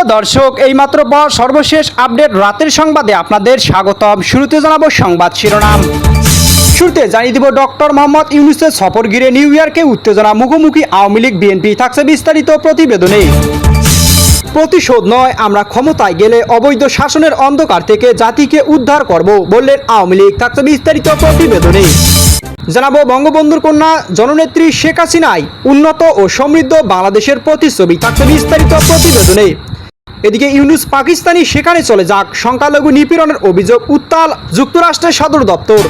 সুপ্রিয় দর্শক, এইমাত্র পর সর্বশেষ আপডেট রাতের সংবাদে আপনাদের স্বাগতম। শুরুতে জানাব সংবাদ শিরোনাম। শুরুতে জানিয়ে দিব ডক্টর মোহাম্মদ ইউনুসের সফর ঘিরে নিউ ইয়র্কে উত্তেজনা মুখোমুখি আওয়ামী লীগ, বিএনপি থাকছে বিস্তারিত প্রতিবেদনে। প্রতিশোধ নয়, আমরা ক্ষমতায় গেলে অবৈধ শাসনের অন্ধকার থেকে জাতিকে উদ্ধার করব, বললেন আওয়ামী লীগ, থাকছে বিস্তারিত প্রতিবেদনে। জানাব বঙ্গবন্ধুর কন্যা, জননেত্রী শেখ হাসিনাই উন্নত ও সমৃদ্ধ বাংলাদেশের প্রতিচ্ছবি, থাকছে বিস্তারিত প্রতিবেদনে। এদিকে ইউনুস পাকিস্তানি সেখানে চলে যাক। সংখ্যালঘু নিপীড়নের অভিযোগ উত্তাল যুক্তরাষ্ট্রের সদর দপ্তর।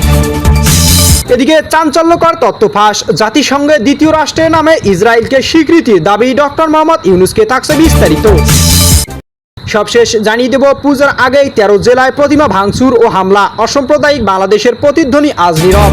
এদিকে চাঞ্চল্যকর তথ্য ফাঁস। জাতিসংঘের দ্বিতীয় রাষ্ট্রের নামে ইসরায়েলকে স্বীকৃতির দাবি ডক্টর মোহাম্মদ ইউনুসকে থাকছে বিস্তারিত। সবশেষ জানিয়ে দেব, পূজার আগেই তেরো জেলায় প্রতিমা ভাঙচুর ও হামলা। অসাম্প্রদায়িক বাংলাদেশের প্রতিধ্বনি আজ নীরব।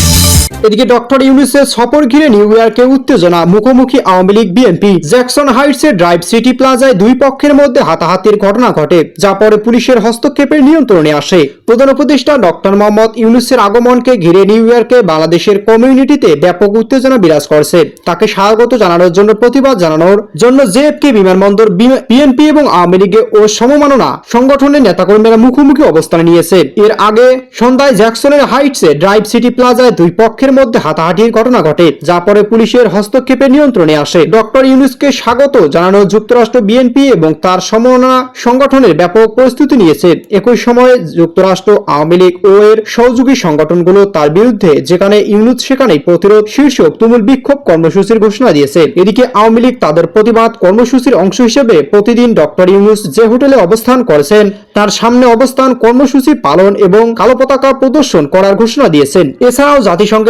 এদিকে ডক্টর ইউনুসের সফর ঘিরে নিউ ইয়র্কে উত্তেজনা, মুখোমুখি আওয়ামী লীগ বিএনপি। জ্যাকসন হাইটসের ড্রাইভ সিটি প্লাজায় দুই পক্ষের মধ্যে হাতাহাতির ঘটনা ঘটে, যা পরে পুলিশের হস্তক্ষেপের নিয়ন্ত্রণে আসে। প্রধান উপদেষ্টা ডক্টর মোহাম্মদ ইউনুসের আগমনকে ঘিরে নিউ ইয়র্কে বাংলাদেশের কমিউনিটিতে ব্যাপক উত্তেজনা বিরাজ করছে। তাকে স্বাগত জানানোর জন্য প্রতিবাদ জানানোর জন্য জেএফকে বিমানবন্দর বিএনপি এবং আওয়ামী লীগে ও সমমাননা সংগঠনের নেতাকর্মীরা মুখোমুখি অবস্থান নিয়েছে। এর আগে সন্ধ্যায় জ্যাকসনের হাইটসে ড্রাইভ সিটি প্লাজায় দুই পক্ষের মধ্যে হাতাহাতির ঘটনা ঘটে, যা পরে পুলিশের হস্তক্ষেপে নিয়ন্ত্রণে আসে। ডক্টর ইউনুসকে স্বাগত জানানো যুক্তরাষ্ট্র বিএনপি এবং তার সমন্বয় সংগঠনের ব্যাপক প্রস্তুতি নিয়েছে। একই সময়ে যুক্তরাষ্ট্র, আওয়ামী লীগ ও এর সহযোগী সংগঠনগুলো তার বিরুদ্ধে, যেখানে ইউনুস সেখানে প্রতিরোধ শীর্ষক তুমুল বিক্ষোভ কর্মসূচির ঘোষণা দিয়েছে। এদিকে আওয়ামী লীগ তাদের প্রতিবাদ কর্মসূচির অংশ হিসেবে প্রতিদিন ডক্টর ইউনুস যে হোটেলে অবস্থান করেছেন, তার সামনে অবস্থান কর্মসূচি পালন এবং কালো পতাকা প্রদর্শন করার ঘোষণা দিয়েছেন। এছাড়াও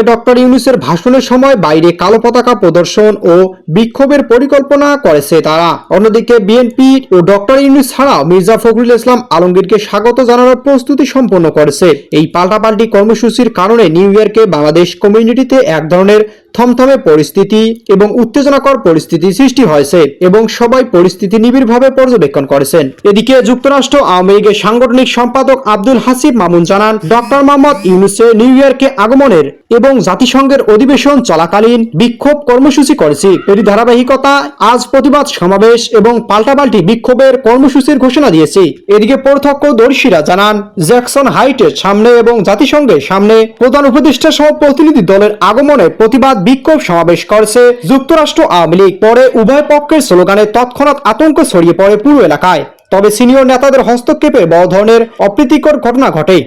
জাতিসংঘে ডক্টর ইউনুসের ভাষণের সময় বাইরে কালো পতাকা প্রদর্শন ও বিক্ষোভের পরিকল্পনা করেছে তারা। অন্যদিকে বিএনপি ও ডক্টর ইউনুস ছাড়াও মির্জা ফখরুল ইসলাম আলমগীরকে স্বাগত জানানোর প্রস্তুতি সম্পন্ন করেছে। এই পাল্টাপাল্টি কর্মসূচির কারণে নিউ ইয়র্কে বাংলাদেশ কমিউনিটিতে এক ধরনের থমথমে পরিস্থিতি এবং উত্তেজনাকর পরিস্থিতি সৃষ্টি হয়েছে এবং সবাই পরিস্থিতি নিবিড়ভাবে পর্যবেক্ষণ করেছেন। এদিকে যুক্তরাষ্ট্র আওয়ামী লীগের সাংগঠনিক সম্পাদক আব্দুল হাসিব মামুন জানান, ডক্টর মোহাম্মদ ইউনুসের নিউ ইয়র্কে আগমনের এবং জাতিসংঘের অধিবেশন চলাকালীন বিক্ষোভ কর্মসূচি করেছি। এরই ধারাবাহিকতা আজ প্রতিবাদ সমাবেশ এবং পাল্টাপাল্টি বিক্ষোভের কর্মসূচির ঘোষণা দিয়েছি। এদিকে প্রত্যক্ষদর্শীরা জানান, জ্যাকসন হাইটের সামনে এবং জাতিসংঘের সামনে প্রধান উপদেষ্টা সহ প্রতিনিধি দলের আগমনে প্রতিবাদ বিক্ষোভ সমাবেশ করছে যুক্তরাষ্ট্র আওয়ামী লীগ। পরে উভয় পক্ষের স্লোগানে তৎক্ষণাৎ আতঙ্ক ছড়িয়ে পড়ে পুরো এলাকায়। তবে সিনিয়র নেতাদের হস্তক্ষেপে বড় ধরনের অপ্রীতিকর ঘটনা ঘটে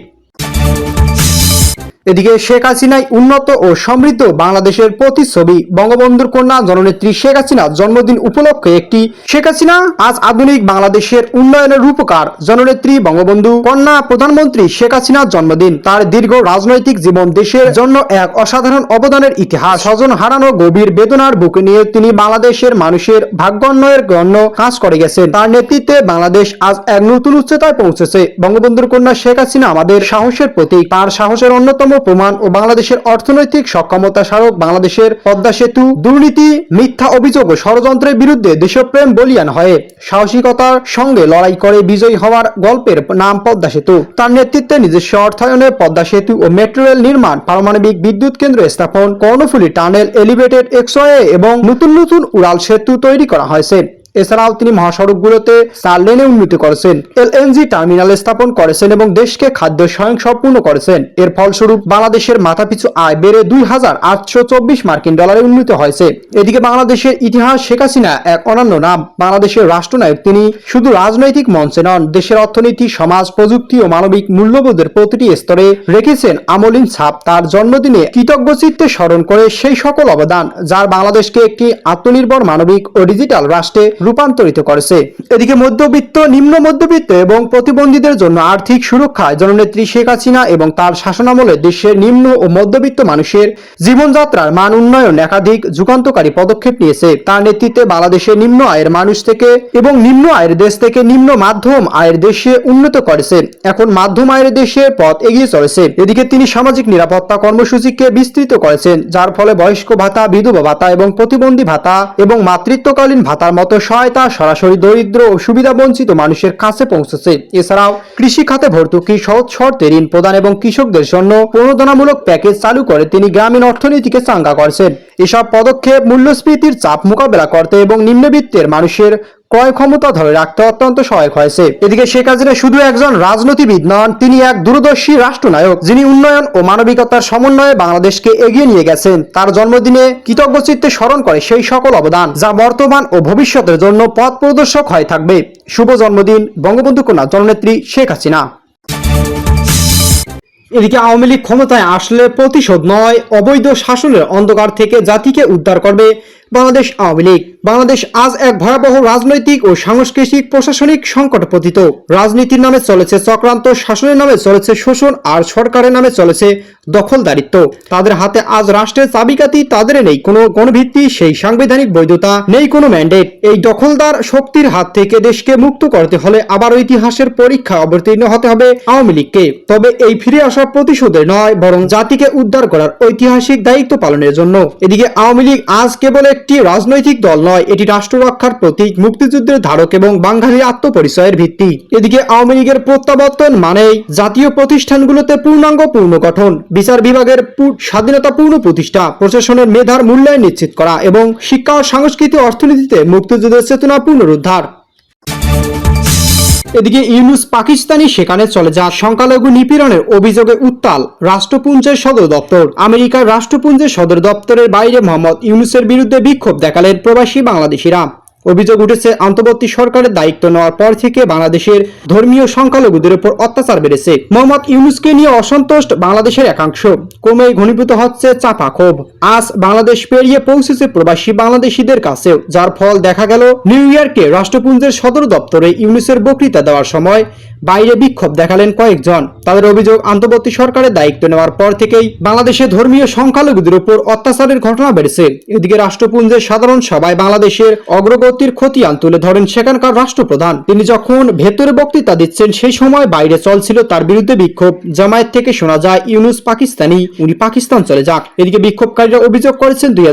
এদিকে শেখ হাসিনায় উন্নত ও সমৃদ্ধ বাংলাদেশের প্রতিচ্ছবি। বঙ্গবন্ধুর কন্যা জননেত্রী শেখ হাসিনা জন্মদিন উপলক্ষে একটি শেখ হাসিনা, আজ আধুনিক বাংলাদেশের উন্নয়নের রূপকার জননেত্রী বঙ্গবন্ধু, কন্যা প্রধানমন্ত্রী শেখ হাসিনার জন্মদিন, তার দীর্ঘ রাজনৈতিক জীবন দেশের জন্য এক অসাধারণ অবদানের ইতিহাস। স্বজন হারানো গভীর বেদনার বুকে নিয়ে তিনি বাংলাদেশের মানুষের ভাগ্যোন্নয়ের জন্য কাজ করে গেছেন। তার নেতৃত্বে বাংলাদেশ আজ এক নতুন উচ্চতায় পৌঁছেছে। বঙ্গবন্ধুর কন্যা শেখ হাসিনা আমাদের সাহসের প্রতীক। তার সাহসের অন্যতম প্রমাণ ও বাংলাদেশের অর্থনৈতিক সক্ষমতা স্মারক বাংলাদেশের পদ্মা সেতু, দুর্নীতি, মিথ্যা অভিযোগ ও ষড়যন্ত্রের বিরুদ্ধে দেশপ্রেম বলিয়ান হয়ে সাহসিকতার সঙ্গে লড়াই করে বিজয়ী হওয়ার গল্পের নাম পদ্মা সেতু। তার নেতৃত্বে নিজস্ব অর্থায়নে পদ্মা সেতু ও মেট্রো রেল নির্মাণ, পারমাণবিক বিদ্যুৎ কেন্দ্র স্থাপন, কর্ণফুলী টানেল, এলিভেটেড এক্সওয়ে এবং নতুন নতুন উড়াল সেতু তৈরি করা হয়েছে। এছাড়াও তিনি মহাসড়কগুলোতে চার লেনে উন্নতি করেছেন। এলএনজি টার্মিনাল স্থাপন করেছেন এবং দেশকে খাদ্য স্বয়ং সম্পূর্ণ করেছেন। এর ফলস্বরূপ বাংলাদেশের মাথাপিছু আয় বেড়ে দুই হাজার আটশো চব্বিশ মার্কিন ডলারে উন্নীত হয়েছে। এদিকে বাংলাদেশের ইতিহাস শেখ হাসিনা এক অনন্য নাম। বাংলাদেশের রাষ্ট্রনায়ক তিনি শুধু রাজনৈতিক মঞ্চে নন, দেশের অর্থনীতি, সমাজ, প্রযুক্তি ও মানবিক মূল্যবোধের প্রতিটি স্তরে রেখেছেন আমলিন ছাপ তার জন্মদিনে কৃতজ্ঞ চিত্তে স্মরণ করে সেই সকল অবদান, যার বাংলাদেশকে একটি আত্মনির্ভর মানবিক ও ডিজিটাল রাষ্ট্রে রূপান্তরিত করেছে। এদিকে মধ্যবিত্ত, নিম্ন মধ্যবিত্ত এবং প্রতিবন্ধীদের জন্য আর্থিক সুরক্ষায় জননেত্রী শেখ হাসিনা এবং তার শাসনামলে দেশের নিম্ন ও মধ্যবিত্ত মানুষের জীবনযাত্রার মান উন্নয়ন একাধিক যুগান্তকারী পদক্ষেপ নিয়েছে। তার নেতৃত্বে বাংলাদেশের নিম্ন আয়ের মানুষ থেকে এবং নিম্ন আয়ের দেশ থেকে নিম্ন মাধ্যম আয়ের দেশে উন্নত করেছে। এখন মাধ্যম আয়ের দেশের পথ এগিয়ে চলেছে। এদিকে তিনি সামাজিক নিরাপত্তা কর্মসূচিকে বিস্তৃত করেছেন, যার ফলে বয়স্ক ভাতা, বিধবা ভাতা এবং প্রতিবন্ধী ভাতা এবং মাতৃত্বকালীন ভাতার মতো সহায়তা, সরাসরি দরিদ্র ও সুবিধা বঞ্চিত মানুষের কাছে পৌঁছেছে। এছাড়াও কৃষি খাতে ভর্তুকি, সহজ শর্তে ঋণ প্রদান এবং কৃষকদের জন্য প্রণোদনামূলক প্যাকেজ চালু করে তিনি গ্রামীণ অর্থনীতিকে চাঙ্গা করছেন। এসব পদক্ষেপ মূল্যস্ফীতির চাপ মোকাবেলা করতে এবং নিম্নবিত্তের মানুষের ক্রয় ক্ষমতা ধরে রাখতে অত্যন্ত সহায়ক হয়েছে। এদিকে শেখ হাসিনা শুধু একজন রাজনীতিবিদ নন, তিনি এক দূরদর্শী রাষ্ট্রনায়ক, যিনি উন্নয়ন ও মানবিকতার সমন্বয়ে বাংলাদেশকে এগিয়ে নিয়ে গেছেন। তার জন্মদিনে কৃতজ্ঞ চিত্তে স্মরণ করে সেই সকল অবদান, যা বর্তমান ও ভবিষ্যতের জন্য পথ প্রদর্শক হয়ে থাকবে। শুভ জন্মদিন, বঙ্গবন্ধু কন্যা, জননেত্রী শেখ হাসিনা। এদিকে আওয়ামী লীগ ক্ষমতায় আসলে প্রতিশোধ নয়, অবৈধ শাসনের অন্ধকার থেকে জাতিকে উদ্ধার করবে বাংলাদেশ আওয়ামী লীগ। বাংলাদেশ আজ এক ভয়াবহ রাজনৈতিক ও সাংস্কৃতিক প্রশাসনিক সংকট পতিত। রাজনীতির নামে চলেছে চক্রান্ত, শাসনের নামে চলেছে শোষণ আর সরকারের নামে চলেছে দখলদারিত্ব। তাদের হাতে আজ রাষ্ট্রের চাবিকাতি তাদের নেই কোনো গণভিত্তি, সেই সাংবিধানিক বৈধতা, নেই কোনো ম্যান্ডেট এই দখলদার শক্তির হাত থেকে দেশকে মুক্ত করতে হলে আবার ইতিহাসের পরীক্ষা অবতীর্ণ হতে হবে আওয়ামী লীগকে। তবে এই ফিরে আসা প্রতিশোধের নয়, বরং জাতিকে উদ্ধার করার ঐতিহাসিক দায়িত্ব পালনের জন্য। এদিকে আওয়ামী লীগ আজ কেবল একটি রাজনৈতিক দল নয়, এটি রাষ্ট্র রক্ষার প্রতীক, মুক্তিযুদ্ধের ধারক এবং বাঙালি আত্মপরিচয়ের ভিত্তি। এদিকে আওয়ামী লীগের প্রত্যাবর্তন মানেই জাতীয় প্রতিষ্ঠানগুলোতে পূর্ণাঙ্গ পুনর্গঠন, বিচার বিভাগের স্বাধীনতা পূর্ণ প্রতিষ্ঠা, প্রশাসনের মেধার মূল্যায়ন নিশ্চিত করা এবং শিক্ষা ও সাংস্কৃতিক অর্থনীতিতে মুক্তিযুদ্ধের চেতনা পুনরুদ্ধার। এদিকে ইউনুস পাকিস্তানি সেখানে চলে যা সংখ্যালঘু নিপীড়নের অভিযোগে উত্তাল রাষ্ট্রপুঞ্জের সদর দপ্তর। আমেরিকার রাষ্ট্রপুঞ্জের সদর দপ্তরের বাইরে মোহাম্মদ ইউনুসের বিরুদ্ধে বিক্ষোভ দেখালেন প্রবাসী বাংলাদেশিরা। অভিযোগ উঠেছে অন্তর্বর্তী সরকারের দায়িত্ব নেওয়ার পর থেকে বাংলাদেশের ধর্মীয় সংখ্যালঘুদের উপর অত্যাচার বেড়েছে। মোহাম্মদ ইউনুসকে নিয়ে অসন্তুষ্ট বাংলাদেশের একাংশ। ক্রমেই ঘনীভূত হচ্ছে চাপা ক্ষোভ। আজ বাংলাদেশ পেরিয়ে পৌঁছেছে প্রবাসী বাংলাদেশিদের কাছেও, যার ফল দেখা গেল নিউ ইয়র্কে রাষ্ট্রপুঞ্জের সদর দপ্তরে ইউনুসের বক্তৃতা দেওয়ার সময়। বাইরে বিক্ষোভ দেখালেন কয়েকজন। তাদের অভিযোগ, আন্তর্বর্তী সরকারের দায়িত্ব নেওয়ার পর থেকেই বাংলাদেশে ধর্মীয় সংখ্যালঘুদের উপর অত্যাচারের ঘটনা বেড়েছে। এদিকে রাষ্ট্রপুঞ্জের সাধারণ সভায় বাংলাদেশের অগ্রগতির খতিয়ান তুলে ধরেন সেখানকার রাষ্ট্রপ্রধান। তিনি যখন ভেতরে বক্তৃতা দিচ্ছেন, সেই সময় বাইরে চলছিল তার বিরুদ্ধে বিক্ষোভ। জামায়াত থেকে শোনা যায়, ইউনুস পাকিস্তানি, উনি পাকিস্তান চলে যাক। এদিকে বিক্ষোভকারীরা অভিযোগ করেছেন, দুই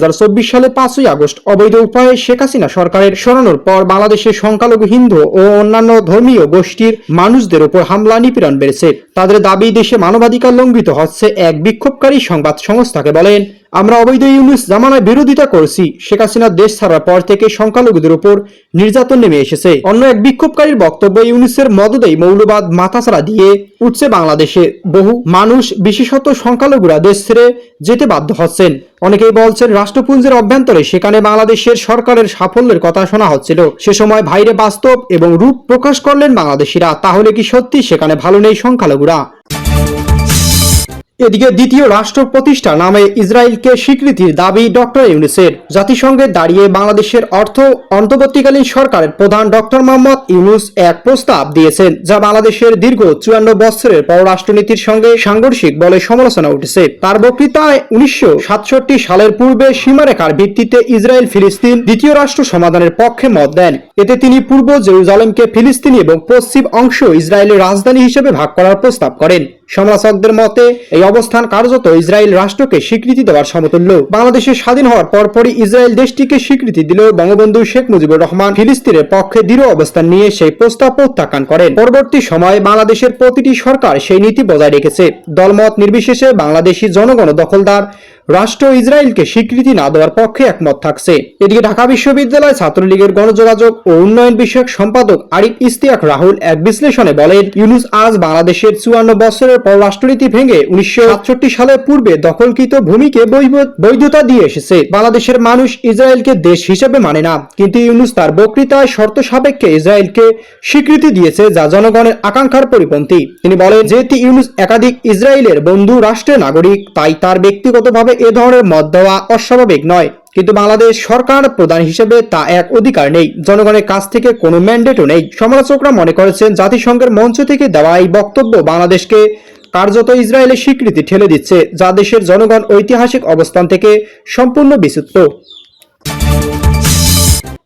সালে পাঁচই আগস্ট অবৈধ উপায়ে শেখ হাসিনা সরকারের সরানোর পর বাংলাদেশের সংখ্যালঘু হিন্দু ও অন্যান্য ধর্মীয় গোষ্ঠীর মানুষদের উপর হামলা, নিপীড়ন বেড়েছে। তাদের দাবি, দেশে মানবাধিকার লঙ্ঘিত হচ্ছে, এক বিক্ষোভকারী সংবাদ সংস্থাকে বলেন। আমরা অবৈধ ইউনুস জামানায় বিরোধিতা করছি। শেখ হাসিনা দেশ ছাড়ার পর থেকে সংখ্যালঘুদের উপর নির্যাতন নেমে এসেছে। অন্য এক বিক্ষোভকারীর বক্তব্য ইউনুসের মদদেই মৌলবাদ মাথাছাড়া দিয়ে উঠছে বাংলাদেশে। বহু মানুষ, বিশেষত সংখ্যালঘুরা দেশ ছেড়ে যেতে বাধ্য হচ্ছেন। অনেকেই বলছেন রাষ্ট্রপুঞ্জের অভ্যন্তরে সেখানে বাংলাদেশের সরকারের সাফল্যের কথা শোনা হচ্ছিল। সে সময় বাইরে বাস্তব এবং রূপ প্রকাশ করলেন বাংলাদেশিরা। তাহলে কি সত্যি সেখানে ভালো নেই সংখ্যালঘুরা? এদিকে দ্বিতীয় রাষ্ট্র প্রতিষ্ঠা নামে ইসরায়েলকে স্বীকৃতির দাবি ডক্টর ইউনুসের। জাতিসংঘে দাঁড়িয়ে বাংলাদেশের অর্থ অন্তর্বর্তীকালীন সরকারের প্রধান ডক্টর মোহাম্মদ ইউনুস এক প্রস্তাব দিয়েছেন, যা বাংলাদেশের দীর্ঘ চুয়ান্ন বছরের পররাষ্ট্রনীতির সঙ্গে সাংঘর্ষিক বলে সমালোচনা উঠেছে। তার বক্তৃতায় উনিশশো সাতষট্টি সালের পূর্বে সীমারেখার ভিত্তিতে ইসরায়েল ফিলিস্তিন দ্বিতীয় রাষ্ট্র সমাধানের পক্ষে মত দেন। এতে তিনি পূর্ব জেরুজালেমকে ফিলিস্তিনি এবং পশ্চিম অংশ ইসরায়েলের রাজধানী হিসেবে ভাগ করার প্রস্তাব করেন। সমালোচকদের মতে, এই অবস্থান কার্যত ইসরায়েল রাষ্ট্রকে স্বীকৃতি দেওয়ার সমতুল্য। বাংলাদেশের স্বাধীন হওয়ার পরপরই ইসরায়েল দেশটিকে স্বীকৃতি দিলেও বঙ্গবন্ধু শেখ মুজিবুর রহমান ফিলিস্তিনের পক্ষে দৃঢ় অবস্থান নিয়ে সেই প্রস্তাব প্রত্যাখ্যান করেন। পরবর্তী সময়ে বাংলাদেশের প্রতিটি সরকার সেই নীতি বজায় রেখেছে। দলমত নির্বিশেষে বাংলাদেশি জনগণ দখলদার রাষ্ট্র ইসরায়েলকে স্বীকৃতি না দেওয়ার পক্ষে একমত থাকছে। এদিকে ঢাকা বিশ্ববিদ্যালয় ছাত্রলীগের গণযোগাযোগ ও উন্নয়ন বিষয়ক সম্পাদক আরিফ ইস্তিয়াক রাহুল এক বিশ্লেষণে বলেন, ইউনুস আজ বাংলাদেশের চুয়ান্ন বছরের পররাষ্ট্রনীতি ভেঙে উনিশশো সালের পূর্বে দখলকৃত ভূমিকে বৈধতা দিয়ে এসেছে। বাংলাদেশের মানুষ ইসরায়েলকে দেশ হিসেবে মানে না। কিন্তু ইউনুস তার বক্তৃতায় শর্ত সাপেক্ষে ইসরায়েলকে স্বীকৃতি দিয়েছে যা জনগণের আকাঙ্ক্ষার পরিপন্থী। তিনি বলেন, যেহেতু ইউনুস একাধিক ইসরায়েলের বন্ধু, রাষ্ট্রের নাগরিক, তাই তার ব্যক্তিগতভাবে এ ধরনের মত দেওয়া অস্বাভাবিক নয়। কিন্তু বাংলাদেশ সরকার প্রধান হিসেবে তা এক অধিকার নেই। জনগণের কাছ থেকে কোনো ম্যান্ডেটও নেই। সমালোচকরা মনে করেছেন জাতিসংঘের মঞ্চ থেকে দেওয়া এই বক্তব্য বাংলাদেশকে কার্যত ইসরায়েলের স্বীকৃতি ঠেলে দিচ্ছে, যা দেশের জনগণ ঐতিহাসিক অবস্থান থেকে সম্পূর্ণ বিচিত্র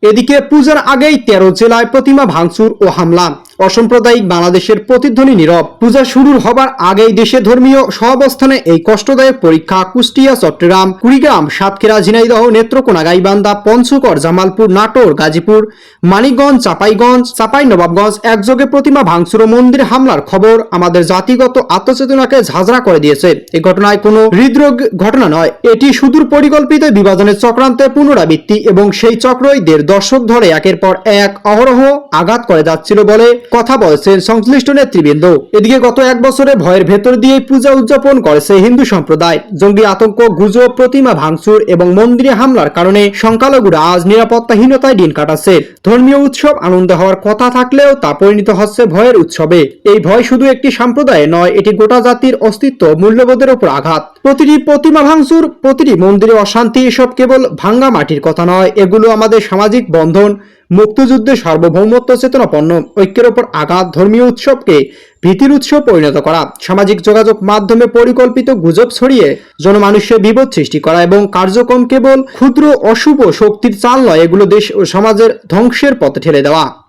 এদিকে পূজার আগেই তেরো জেলায় প্রতিমা ভাঙচুর ও হামলা। অসাম্প্রদায়িক বাংলাদেশের প্রতিধ্বনি নীরব। পূজা শুরু হবার আগেই দেশে ধর্মীয় সহাবস্থানে এই কষ্টদায়ক পরীক্ষা কুষ্টিয়া, চট্টগ্রাম, কুড়িগ্রাম, সাতক্ষীরা, ঝিনাইদহ, নেত্রকোনা, গাইবান্ধা, পঞ্চগড়, জামালপুর, নাটোর, গাজীপুর, মানিকগঞ্জ, চাপাইগঞ্জ চাপাই নবাবগঞ্জ একযোগে প্রতিমা ভাঙচুর মন্দির হামলার খবর আমাদের জাতিগত আত্মচেতনাকে ঝাঁঝরা করে দিয়েছে। এই ঘটনায় কোনো হৃদরোগ ঘটনা নয়, এটি সুদূর পরিকল্পিত বিভাজনের চক্রান্তে পুনরাবৃত্তি এবং সেই চক্রই দেড় দশক ধরে একের পর এক অহরহ আঘাত করে যাচ্ছিল বলে কথা বলছেন সংশ্লিষ্ট নেতৃবৃন্দ। এদিকে গত এক বছরে ভয়ের ভেতর দিয়ে পূজা উদযাপন করেছে হিন্দু সম্প্রদায়। জঙ্গি আতঙ্ক, গুজব, প্রতিমা ভাঙচুর এবং মন্দিরে হামলার কারণে সংখ্যালঘুরা আজ নিরাপত্তাহীনতায় দিন কাটাচ্ছে। ধর্মীয় উৎসব আনন্দ হওয়ার কথা থাকলেও তা পরিণত হচ্ছে ভয়ের উৎসবে। এই ভয় শুধু একটি সম্প্রদায় নয়, এটি গোটা জাতির অস্তিত্ব, মূল্যবোধের উপর আঘাত। প্রতিটি প্রতিমা ভাঙচুর, প্রতিটি মন্দিরে অশান্তি এসব কেবল ভাঙ্গা মাটির কথা নয়, এগুলো আমাদের সামাজিক বন্ধন মুক্তিযুদ্ধে সার্বভৌমত্ব, চেতনাপন্ন ঐক্যের ওপর আঘাত ধর্মীয় উৎসবকে ভীতির উৎস পরিণত করা, সামাজিক যোগাযোগ মাধ্যমে পরিকল্পিত গুজব ছড়িয়ে জনমানুষের বিপদ সৃষ্টি করা এবং কার্যক্রম কেবল ক্ষুদ্র অশুভ শক্তির চাল নয়, এগুলো দেশ ও সমাজের ধ্বংসের পথে ঠেলে দেওয়া।